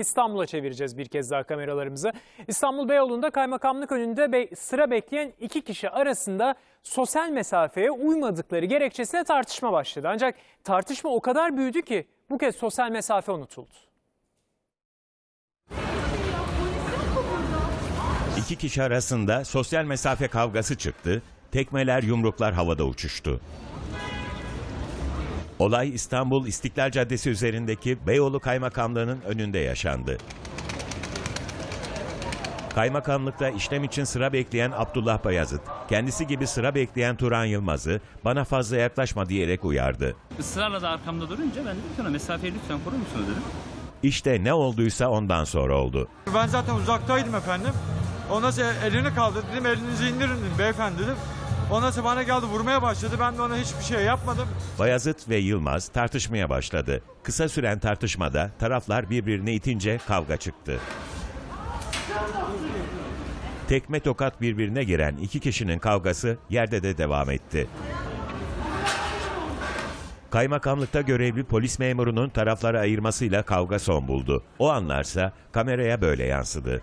İstanbul'a çevireceğiz bir kez daha kameralarımızı. İstanbul Beyoğlu'nda kaymakamlık önünde be- sıra bekleyen iki kişi arasında sosyal mesafeye uymadıkları gerekçesiyle tartışma başladı. Ancak tartışma o kadar büyüdü ki bu kez sosyal mesafe unutuldu. İki kişi arasında sosyal mesafe kavgası çıktı. Tekmeler, yumruklar havada uçuştu. Olay İstanbul İstiklal Caddesi üzerindeki Beyoğlu Kaymakamlığı'nın önünde yaşandı. Kaymakamlıkta işlem için sıra bekleyen Abdullah Bayazıt, kendisi gibi sıra bekleyen Turan Yılmaz'ı bana fazla yaklaşma diyerek uyardı. Israrla da arkamda durunca ben dedim ona mesafeyi lütfen korur musunuz dedim. İşte ne olduysa ondan sonra oldu. Ben zaten uzaktaydım efendim. Ondan sonra elini kaldırdı dedim elinizi indirin dedim beyefendi dedim. Ondan sonra bana geldi vurmaya başladı. Ben de ona hiçbir şey yapmadım. Bayazıt ve Yılmaz tartışmaya başladı. Kısa süren tartışmada taraflar birbirini itince kavga çıktı. Tekme tokat birbirine giren iki kişinin kavgası yerde de devam etti. Kaymakamlıkta görevli polis memurunun tarafları ayırmasıyla kavga son buldu. O anlarsa kameraya böyle yansıdı.